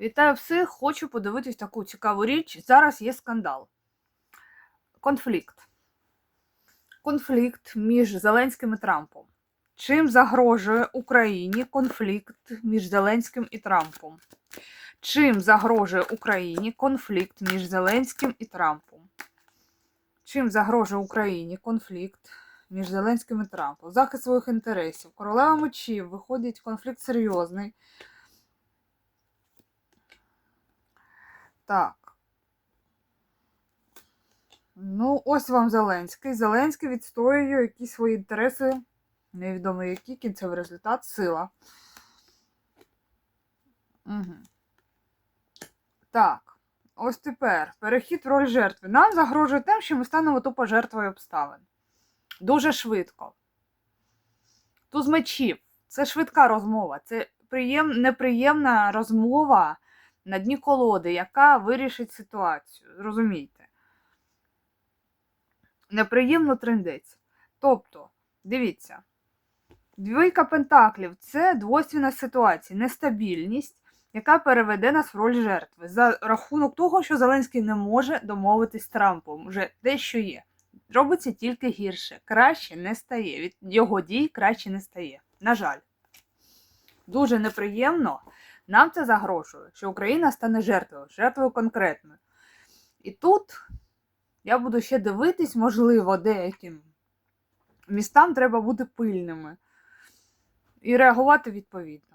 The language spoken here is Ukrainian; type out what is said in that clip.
Вітаю всіх! Хочу подивитись таку цікаву річ. Зараз є скандал. Конфлікт. Конфлікт між Зеленським і Трампом. Чим загрожує Україні конфлікт між Зеленським і Трампом? Чим загрожує Україні конфлікт між Зеленським і Трампом? Чим загрожує Україні конфлікт між Зеленським і Трампом? Захист своїх інтересів. Королева мечів виходить конфлікт серйозний. Так. Ну, ось вам Зеленський. Зеленський відстоює якісь свої інтереси, невідомо які, кінцевий результат, сила. Угу. Так, ось тепер перехід в роль жертви. Нам загрожує тим, що ми станемо тупо жертвою обставин. Дуже швидко. Туз мечів. Це швидка розмова. Це приєм... неприємна розмова на дні колоди, яка вирішить ситуацію. Зрозумійте. Неприємно трендець. Тобто, дивіться, двійка пентаклів це двойственна ситуація, нестабільність, яка переведе нас в роль жертви за рахунок того, що Зеленський не може домовитись з Трампом. Вже те, що є. Робиться тільки гірше. Краще не стає. Від його дій краще не стає. На жаль. Дуже неприємно. Нам це загрожує, що Україна стане жертвою, жертвою конкретною. І тут я буду ще дивитись, можливо, деяким містам треба бути пильними і реагувати відповідно.